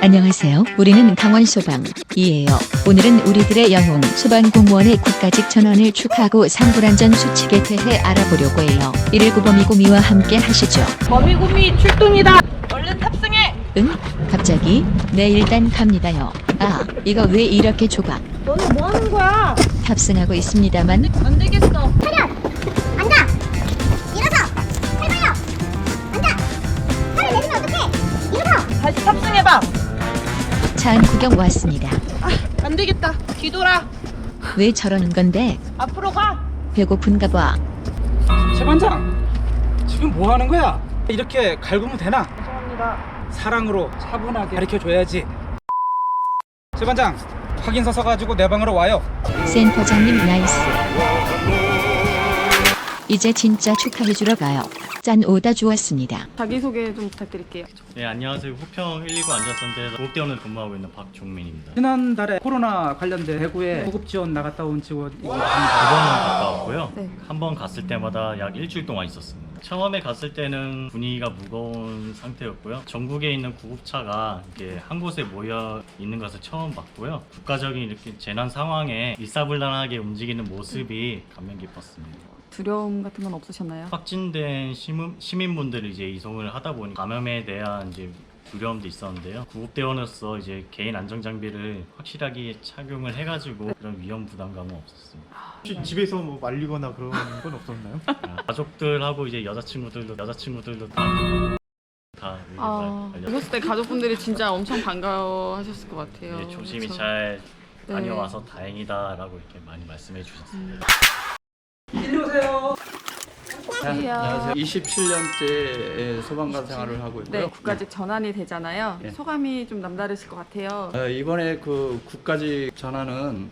안녕하세요. 우리는 강원 소방이에요. 오늘은 우리들의 영웅 소방공무원의 국가직 전원을 축하하고 상불안전 수칙에 대해 알아보려고 해요. 이를 구범이고 미와 함께 하시죠. 거미구미 출동이다. 얼른 탑승해. 응? 갑자기? 네 일단 갑니다요. 아, 이거 왜 이렇게 좁아? 너는 뭐 하는 거야? 탑승하고 있습니다만 안 되겠어. 앉아! 차안 구경 왔습니다. 안 되겠다. 뒤돌아. 왜 저러는 건데? 앞으로 가. 배고픈가 봐. 최반장 지금 뭐 하는 거야? 이렇게 갈구면 되나? 죄송합니다. 사랑으로 차분하게 가르쳐 줘야지. 최반장 확인서 써가지고 내 방으로 와요. 센터장님 나이스. 이제 진짜 축하해주러 가요. 짠 오다 주었습니다. 자기소개 좀 부탁드릴게요. 네 안녕하세요. 후평 119 안전센터에서 구급대원을 근무하고 있는 박종민입니다. 지난달에 코로나 관련된 대구에 구급 지원 나갔다 온 직원 이거 두 번은 갔다 왔고요. 네. 한 번 갔을 때마다 약 일주일 동안 있었습니다. 처음에 갔을 때는 분위기가 무거운 상태였고요. 전국에 있는 구급차가 이렇게 한 곳에 모여 있는 것을 처음 봤고요. 국가적인 이렇게 재난 상황에 일사불란하게 움직이는 모습이 감명 깊었습니다 두려움 같은 건 없으셨나요? 확진된 시민, 시민분들을 이제 이송을 하다 보니 감염에 대한 이제 두려움도 있었는데요. 구급대원으로서 이제 개인 안전 장비를 확실하게 착용을 해가지고 그런 위험 부담감은 없었습니다. 혹시 집에서 뭐 말리거나 그런 건 없었나요? 아, 가족들하고 이제 여자친구들도 여자친구들도 다. 다 아, 말- 알려- 오셨을 때 가족분들이 진짜 엄청 반가워하셨을 것 같아요. 예, 조심히 그래서- 잘 네. 다녀와서 다행이다라고 이렇게 많이 말씀해 주셨습니다. 이리 오세요. 안녕하세요. 27년째 소방관 생활을 하고 있고요. 네, 국가직 전환이 되잖아요. 예. 소감이 좀 남다르실 것 같아요. 어, 이번에 그 국가직 전환은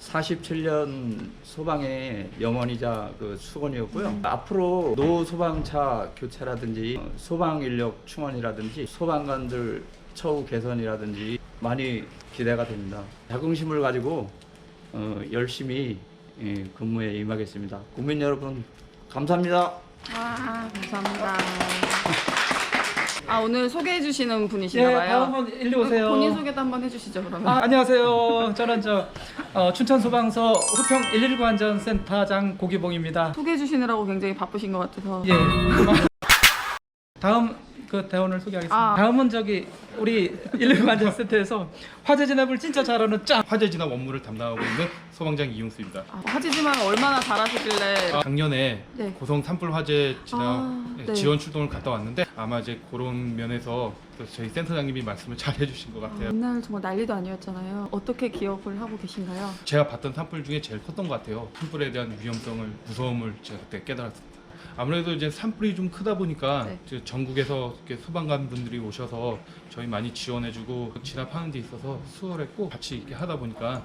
47년 소방의 영원이자 그 수건이었고요. 앞으로 노 소방차 교체라든지 어, 소방 인력 충원이라든지 소방관들 처우 개선이라든지 많이 기대가 됩니다. 자긍심을 가지고 어, 열심히 예, 근무에 임하겠습니다. 국민 여러분 감사합니다. 아, 감사합니다. 아, 오늘 소개해 주시는 예, 분이신가 봐요. 다음은 일리 오세요. 본인 소개도 한번 해 주시죠, 그러면. 아, 안녕하세요. 저는 저 어, 춘천 소방서 후평 119 안전센터장 고기봉입니다. 소개해 주시느라고 굉장히 바쁘신 것 같아서. 예. 다음 그 대원을 소개하겠습니다. 아. 다음은 저기 우리 119 안전센터에서 화재 진압을 진짜 잘하는 짱 화재 진압 업무를 담당하고 있는 소방장 이용수입니다. 아, 하지만 얼마나 잘하시길래. 작년에 네. 고성 산불 화재 진압 아, 예, 네. 지원 출동을 갔다 왔는데 아마 이제 그런 면에서 또 저희 센터장님이 말씀을 잘 해주신 것 같아요. 옛날 정말 난리도 아니었잖아요. 어떻게 기억을 하고 계신가요? 제가 봤던 산불 중에 제일 컸던 것 같아요. 산불에 대한 위험성을 무서움을 제가 그때 깨달았습니다. 아무래도 이제 산불이 좀 크다 보니까 네. 이제 전국에서 이렇게 소방관 분들이 오셔서 저희 많이 지원해주고 진압하는 데 있어서 수월했고 같이 이렇게 하다 보니까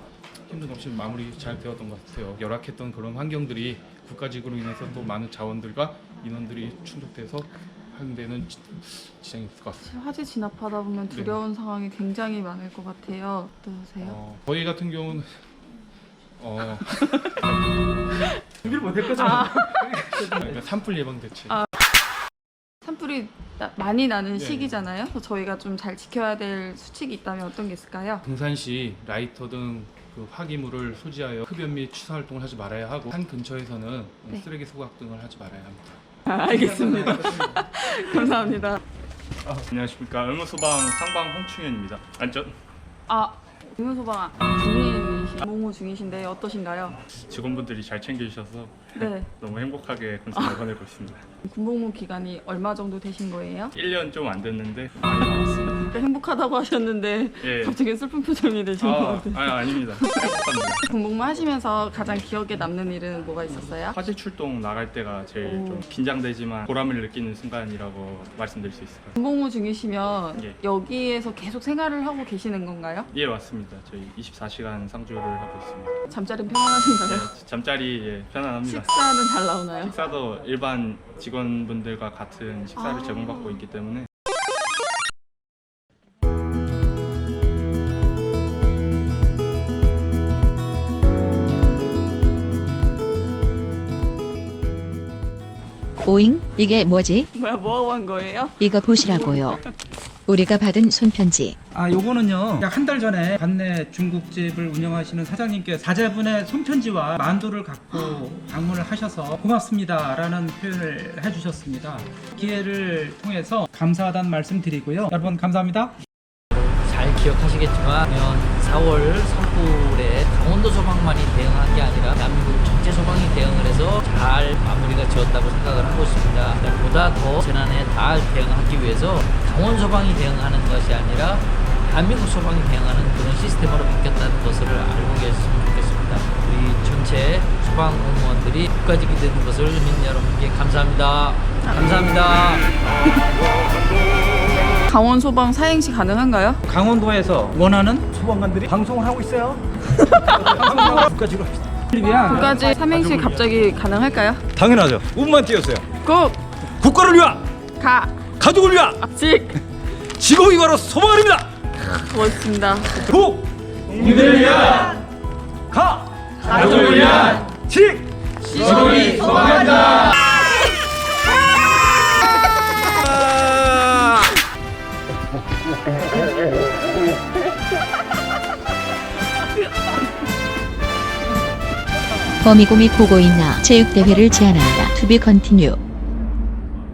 힘든 없이 마무리 잘 되었던 것 같아요. 열악했던 그런 환경들이 국가직으로 인해서 또 많은 자원들과 인원들이 충족돼서 하는 데는 지- 지장이 없을 것 같습니다. 화재 진압하다 보면 네. 두려운 상황이 굉장히 많을 것 같아요. 어떠세요? 어, 저희 같은 경우는 어, 준비를 못할 거잖아. 그러니까 산불 예방 대책 아. 산불이 나- 많이 나는 네. 시기잖아요. 그래서 저희가 좀 잘 지켜야 될 수칙이 있다면 어떤 게 있을까요? 등산 시 라이터 등그 화기물을 소지하여 흡연 및 취사 활동을 하지 말아야 하고 산 근처에서는 네. 쓰레기 소각 등을 하지 말아야 합니다. 알겠습니다. 감사합니다. 안녕하십니까 의무소방 상방 홍충현입니다. 안전 아, 의무소방 중인 공무 중이신데 어떠신가요? 직원분들이 잘 챙겨주셔서 네. 너무 행복하게 군생활 보내고 있습니다. 군복무 기간이 얼마 정도 되신 거예요? 1년 좀 안 됐는데 많이 남았습니다. 그러니까 행복하다고 하셨는데 예. 갑자기 슬픈 표정이 되신 것 아, 같아요. 아 아닙니다. 군복무 하시면서 가장 기억에 남는 일은 뭐가 있었어요? 화재 출동 나갈 때가 제일 오. 좀 긴장되지만 보람을 느끼는 순간이라고 말씀드릴 수 있을 것 같아요. 군복무 중이시면 예. 여기에서 계속 생활을 하고 계시는 건가요? 예 맞습니다. 저희 24시간 상주를 하고 있습니다. 잠자리 편안하신가요? 예, 잠자리 예, 편안합니다. 식사는 잘 나오나요? 식사도 일반 직원분들과 같은 식사를 아. 제공받고 있기 때문에 오잉? 이게 뭐지? 뭐야 뭐하고 한 거예요? 이거 보시라고요. 우리가 받은 손편지. 아 요거는요 약 한 달 전에 관내 중국집을 운영하시는 사장님께 사제분의 손편지와 만두를 갖고 방문을 하셔서 고맙습니다라는 표현을 해주셨습니다 기회를 통해서 감사하다는 말씀 드리고요 여러분 감사합니다 잘 기억하시겠지만 내년 4월 산불에 강원도 소방만이 대응한 게 아니라 대한민국 전체 소방이 대응을 해서 잘 마무리가 지었다고 생각을 하고 있습니다. 보다 더 재난에 잘 대응하기 위해서 강원 소방이 대응하는 것이 아니라 대한민국 소방이 대응하는 그런 시스템으로 바뀌었다는 것을 알고 계셨으면 좋겠습니다. 우리 전체 소방 공무원들이 국가직이 되는 것을 국민 여러분께 감사합니다. 감사합니다. 강원 소방 사행시 가능한가요? 강원도에서 원하는 소방관들이 방송을 하고 있어요. 국가직으로 합시다 위한 국가직 삼행시 갑자기 가능할까요? 당연하죠. 운만 띄웠어요. 국, 국가를 위한 가, 가족을 위한 직. 직업이 바로 소방관입니다. 멋있습니다. 국 국민을 위한 가 가족을 위한 직 직업이 소방관이다. 범이곰이 보고 있나 체육대회를 제안한다. 투비 컨티뉴.